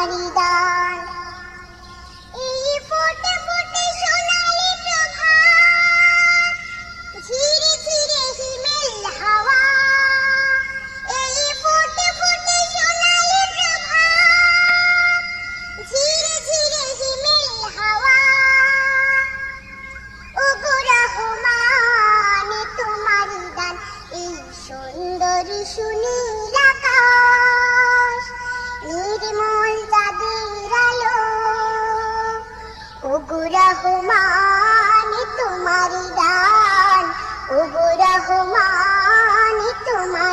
তোমারি এই ফোটে ফোটে সোনালি প্রভাত, ধীরে ধীরে হিমেল হাওয়া। এই ফোটে ফোটে সোনালি প্রভাত, ধীরে ধীরে হিমেল হাওয়া। ওগো রহমান তোমারি দান এই সুন্দরী সুনীল